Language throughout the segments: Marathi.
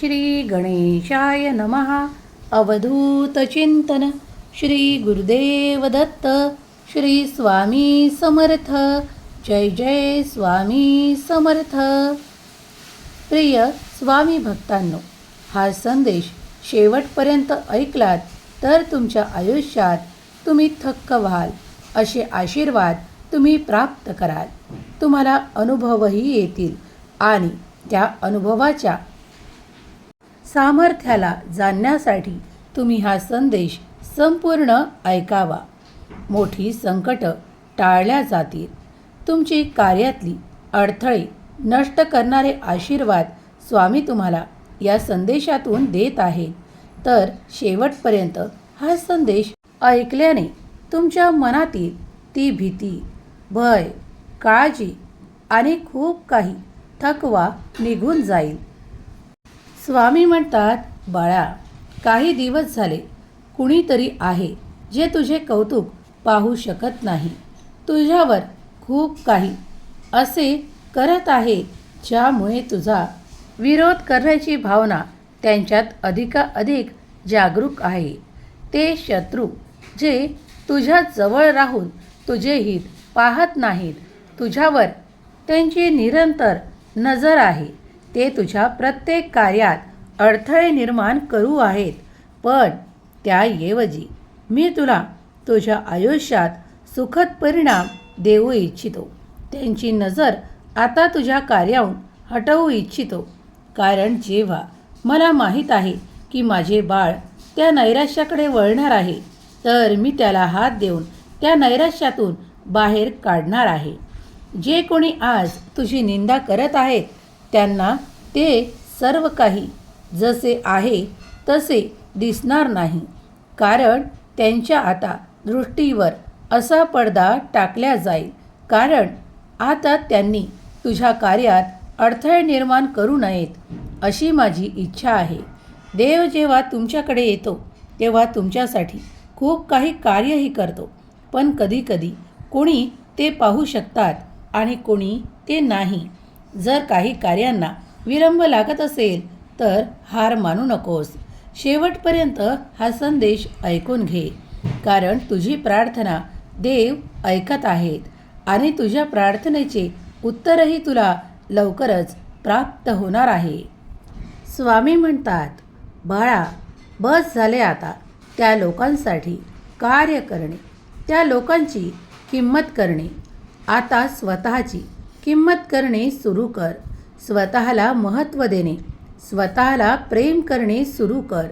श्री गणेशाय नमः अवधूतचिंतन श्री गुरुदेव दत्त। श्री स्वामी समर्थ। जय जय स्वामी समर्थ। प्रिय स्वामी भक्तांनो हा संदेश शेवटपर्यंत ऐकलात तर तुमच्या आयुष्यात तुम्ही थक्क व्हाल असे आशीर्वाद तुम्ही प्राप्त कराल. तुम्हाला अनुभवही येतील आणि त्या अनुभवाच्या सामर्थ्याला जाणण्यासाठी तुम्ही हा संदेश संपूर्ण ऐकावा. मोठी संकटं टाळल्या जातील. तुमची कार्यातली अडथळे नष्ट करणारे आशीर्वाद स्वामी तुम्हाला या संदेशातून देत आहे तर शेवटपर्यंत हा संदेश ऐकल्याने तुमच्या मनातील ती भीती भय काळजी आणि खूप काही थकवा निघून जाईल. स्वामी म्हणतात बाळा काही दिवस झाले कुणीतरी आहे जे तुझे कौतुक पाहू शकत नाही. तुझ्यावर खूप काही असे करत आहे ज्यामुळे तुझा विरोध करण्याची भावना त्यांच्यात अधिकाधिक जागरूक आहे. ते शत्रू जे तुझ्या जवळ राहून तुझे हित पाहत नाहीत तुझ्यावर त्यांची निरंतर नजर आहे. ते तुझ्या प्रत्येक कार्यात अडथळे निर्माण करू आहेत. पण त्याऐवजी मी तुला तुझ्या आयुष्यात सुखद परिणाम देऊ इच्छितो. त्यांची नजर आता तुझ्या कार्याहून हटवू इच्छितो. कारण जेव्हा मला माहीत आहे की माझे बाळ त्या नैराश्याकडे वळणार आहे तर मी त्याला हात देऊन त्या नैराश्यातून बाहेर काढणार आहे. जे कोणी आज तुझी निंदा करत आहेत त्यांना ते सर्व काही जसे आहे तसे दिसणार नाही. कारण त्यांच्या आता दृष्टीवर असा पडदा टाकल्या जाईल. कारण आता त्यांनी तुझ्या कार्यात अडथळे निर्माण करू नयेत अशी माझी इच्छा आहे. देव जेव्हा तुमच्याकडे येतो तेव्हा तुमच्यासाठी खूप काही कार्यही करतो. पण कधीकधी कोणी ते पाहू शकतात आणि कोणी ते नाही. जर काही कार्यांना विलंब लागत असेल तर हार मानू नकोस. शेवटपर्यंत हा संदेश ऐकून घे. कारण तुझी प्रार्थना देव ऐकत आहेत आणि तुझ्या प्रार्थनेचे उत्तरही तुला लवकरच प्राप्त होणार आहे. स्वामी म्हणतात बाळा बस झाले आता. त्या लोकांसाठी कार्य करणे त्या लोकांची किंमत करणे. आता स्वतःची किंमत करणे सुरू कर. स्वतःला महत्त्व देणे. स्वतःला प्रेम करणे सुरू कर.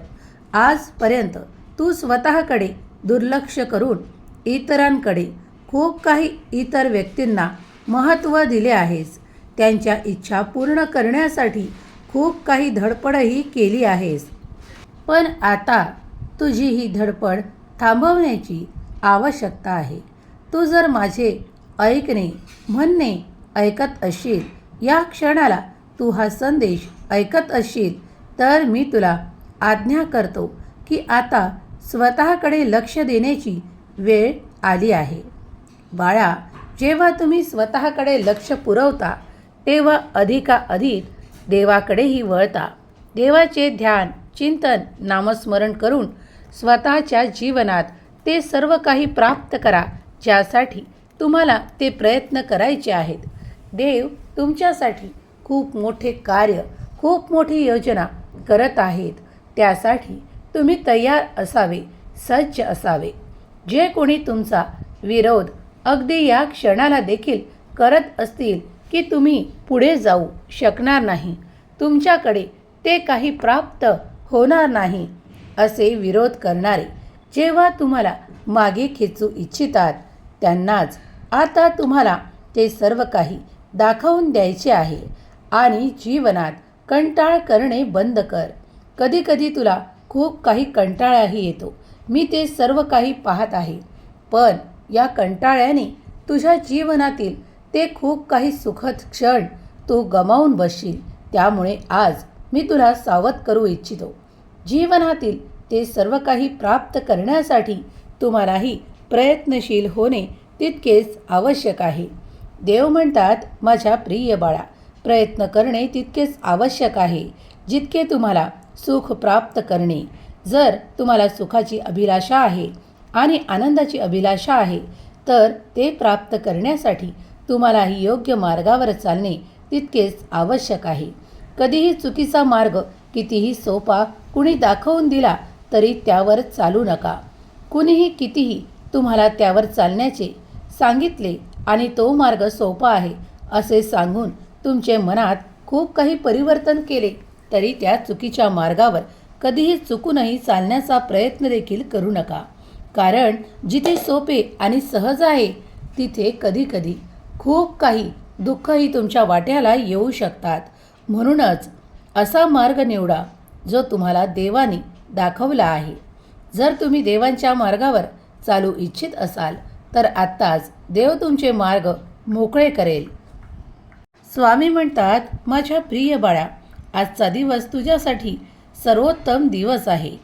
आजपर्यंत तू स्वतःकडे दुर्लक्ष करून इतरांकडे खूप काही इतर व्यक्तींना महत्त्व दिले आहेस. त्यांच्या इच्छा पूर्ण करण्यासाठी खूप काही धडपडही केली आहेस. पण आता तुझी ही धडपड थांबवण्याची आवश्यकता आहे. तू जर माझे ऐकणे म्हणणे ऐकत असशील. या क्षणाला तू हा संदेश ऐकत असशील तर मी तुला आज्ञा करतो की आता स्वतःकडे लक्ष देण्याची वेळ आली आहे. बाळा जेव्हा तुम्ही स्वतःकडे लक्ष पुरवता तेव्हा अधिकाधिक देवाकडेही वळता. देवाचे ध्यान चिंतन नामस्मरण करून स्वतःच्या जीवनात ते सर्व काही प्राप्त करा ज्यासाठी तुम्हाला ते प्रयत्न करायचे आहेत. देव तुमच्यासाठी खूप मोठे कार्य खूप मोठी योजना करत आहेत. त्यासाठी तुम्ही तयार असावे सज्ज असावे. जे कोणी तुमचा विरोध अगदी या क्षणाला देखील करत असतील की तुम्ही पुढे जाऊ शकणार नाही. तुमच्याकडे ते काही प्राप्त होणार नाही असे विरोध करणारे जेव्हा तुम्हाला मागे खेचू इच्छितात त्यांनाच आता तुम्हाला ते सर्व काही दाखवून द्यायचे आहे. आणि जीवनात कंटाळ करणे बंद कर. कधीकधी तुला खूप काही कंटाळाही येतो. मी ते सर्व काही पाहत आहे. पण या कंटाळ्याने तुझ्या जीवनातील ते खूप काही सुखद क्षण तू गमावून बसशील. त्यामुळे आज मी तुला सावध करू इच्छितो. जीवनातील ते सर्व काही प्राप्त करण्यासाठी तुम्हालाही प्रयत्नशील होणे तितकेच आवश्यक आहे. देव म्हणतात माझ्या प्रिय बाळा प्रयत्न करणे तितकेच आवश्यक आहे जितके तुम्हाला सुख प्राप्त करणे. जर तुम्हाला सुखाची अभिलाषा आहे आणि आनंदाची अभिलाषा आहे तर ते प्राप्त करण्यासाठी तुम्हालाही योग्य मार्गावर चालणे तितकेच आवश्यक आहे. कधीही चुकीचा मार्ग कितीही सोपा कुणी दाखवून दिला तरी त्यावर चालू नका. कुणीही कितीही तुम्हाला त्यावर चालण्याचे सांगितले आणि तो मार्ग सोपा आहे असे सांगून तुमचे मनात खूप काही परिवर्तन केले तरी त्या चुकीच्या मार्गावर कधीही चुकूनही चालण्याचा प्रयत्न देखील करू नका. कारण जिथे सोपे आणि सहज आहे तिथे कधीकधी खूप काही दुःखही तुमच्या वाट्याला येऊ शकतात. म्हणूनच असा मार्ग निवडा जो तुम्हाला देवाने दाखवला आहे. जर तुम्ही देवांच्या मार्गावर चालू इच्छित असाल तर आत्ताच देव तुमचे मार्ग मोकळे करेल. स्वामी म्हणतात माझ्या प्रिय बाळा आजचा दिवस तुझ्यासाठी सर्वोत्तम दिवस आहे.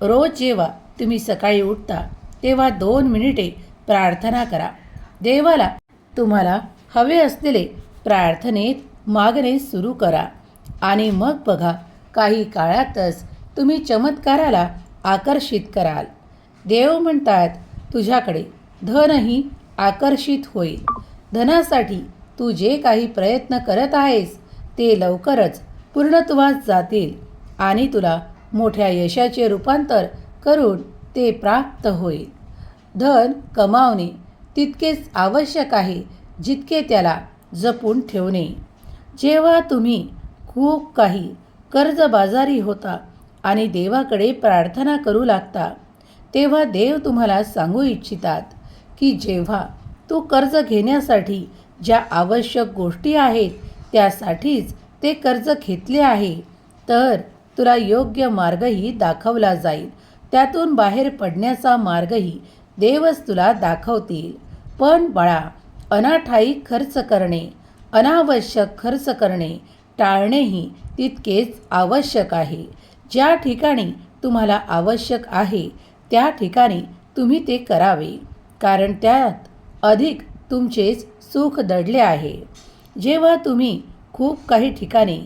रोज जेव्हा तुम्ही सकाळी उठता तेव्हा दोन मिनिटे प्रार्थना करा. देवाला तुम्हाला हवे असलेले प्रार्थनेत मागणे सुरू करा. आणि मग बघा काही काळातच तुम्ही चमत्काराला आकर्षित कराल. देव म्हणतात तुझ्याकडे धनही आकर्षित होईल. धनासाठी तू जे काही प्रयत्न करत आहेस ते लवकरच पूर्णत्वास जातील आणि तुला मोठ्या यशाचे रूपांतर करून ते प्राप्त होईल. धन कमावणे तितकेच आवश्यक आहे जितके त्याला जपून ठेवणे. जेव्हा तुम्ही खूप काही कर्जबाजारी होता आणि देवाकडे प्रार्थना करू लागता तेव्हा देव तुम्हाला सांगू इच्छितात. की जेव्हा तू कर्ज घेण्यासाठी ज्या आवश्यक गोष्टी आहेत त्यासाठीच ते कर्ज घेतले आहे तर तुला योग्य मार्गही दाखवला जाईल. त्यातून बाहेर पडण्याचा मार्गही देवच तुला दाखवतील. पण बाळा अनाठाई खर्च करणे अनावश्यक खर्च करणे टाळणेही तितकेच आवश्यक आहे. ज्या ठिकाणी तुम्हाला आवश्यक आहे त्या ठिकाणी तुम्ही ते करावे. कारण त्यात अधिक तुमचेच सुख दडले आहे. जेव्हा तुम्ही खूप काही ठिकाणी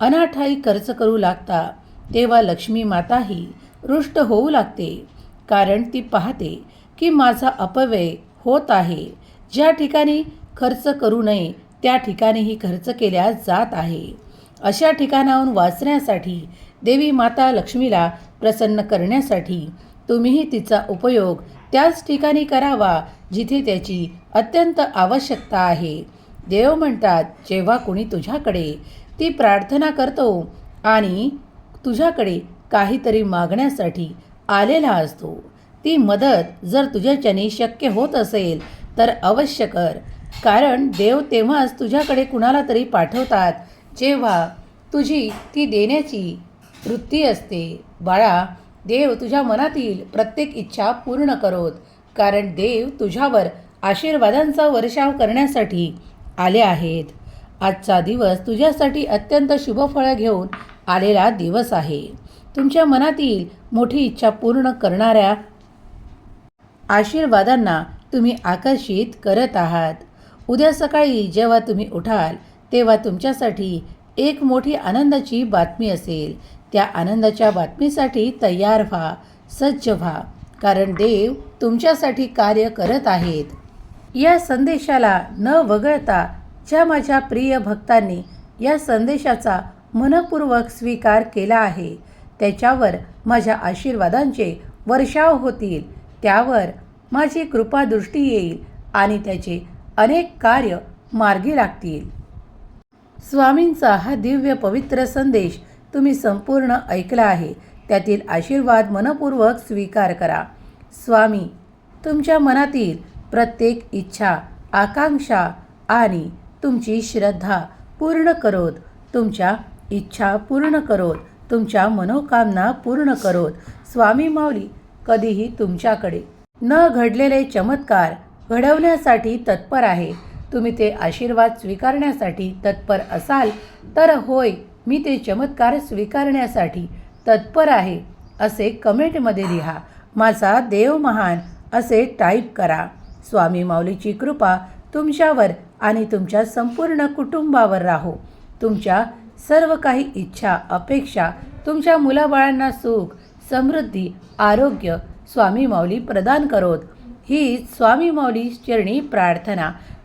अनाठाई खर्च करू लागता तेव्हा लक्ष्मी माताही रुष्ट होऊ लागते. कारण ती पाहते की माझा अपव्यय होत आहे. ज्या ठिकाणी खर्च करू नये त्या ठिकाणीही खर्च केल्या जात आहे. अशा ठिकाणाहून वाचण्यासाठी देवी माता लक्ष्मीला प्रसन्न करण्यासाठी तुम्हीही तिचा उपयोग त्याच ठिकाणी करावा जिथे त्याची अत्यंत आवश्यकता आहे. देव म्हणतात जेव्हा कुणी तुझ्याकडे ती प्रार्थना करतो आणि तुझ्याकडे काहीतरी मागण्यासाठी आलेला असतो ती मदत जर तुझ्याच्याने शक्य होत असेल तर अवश्य कर. कारण देव तेव्हाच तुझ्याकडे कुणाला तरी पाठवतात जेव्हा तुझी ती देण्याची वृत्ती असते. बाळा देव तुझ्या मनातील प्रत्येक इच्छा पूर्ण करोत. कारण देव तुझ्यावर आशीर्वादांचा वर्षाव करण्यासाठी आले आहेत. आजचा दिवस तुझ्यासाठी अत्यंत शुभफळं घेऊन आलेला दिवस आहे. तुमच्या मनातील मोठी इच्छा पूर्ण करणाऱ्या आशीर्वादांना तुम्ही आकर्षित करत आहात. उद्या सकाळी जेव्हा तुम्ही उठाल तेव्हा तुमच्यासाठी एक मोठी आनंदाची बातमी असेल. त्या आनंदाच्या बातमीसाठी तयार व्हा सज्ज व्हा कारण देव तुमच्यासाठी कार्य करत आहेत. या संदेशाला न वगळता ज्या माझ्या प्रिय भक्तांनी या संदेशाचा मनपूर्वक स्वीकार केला आहे त्याच्यावर माझ्या आशीर्वादांचे वर्षाव होतील त्यावर माझी कृपादृष्टी येईल आणि त्याचे अनेक कार्य मार्गी लागतील. स्वामींचा हा दिव्य पवित्र संदेश तुम्ही संपूर्ण ऐकला आहे. त्यातील आशीर्वाद मनपूर्वक स्वीकार करा. स्वामी तुमच्या मनातील प्रत्येक इच्छा आकांक्षा आणि तुमची श्रद्धा पूर्ण करोत. तुमच्या इच्छा पूर्ण करोत. तुमच्या मनोकामना पूर्ण करोत. स्वामी माऊली कधीही तुमच्याकडे न घडलेले चमत्कार घडवण्यासाठी तत्पर आहे. तुम्ही ते आशीर्वाद स्वीकारण्यासाठी तत्पर असाल तर होय मी ते चमत्कार स्वीकारण्यासाठी तत्पर आहे असे कमेंटमध्ये लिहा. माझा देव महान असे टाईप करा. स्वामी माऊलीची कृपा तुमच्यावर आणि तुमच्या संपूर्ण कुटुंबावर राहो. तुमच्या सर्व काही इच्छा अपेक्षा तुमच्या मुलाबाळांना सुख समृद्धी आरोग्य स्वामी माऊली प्रदान करोत. ही स्वामी माऊली चरणी प्रार्थना.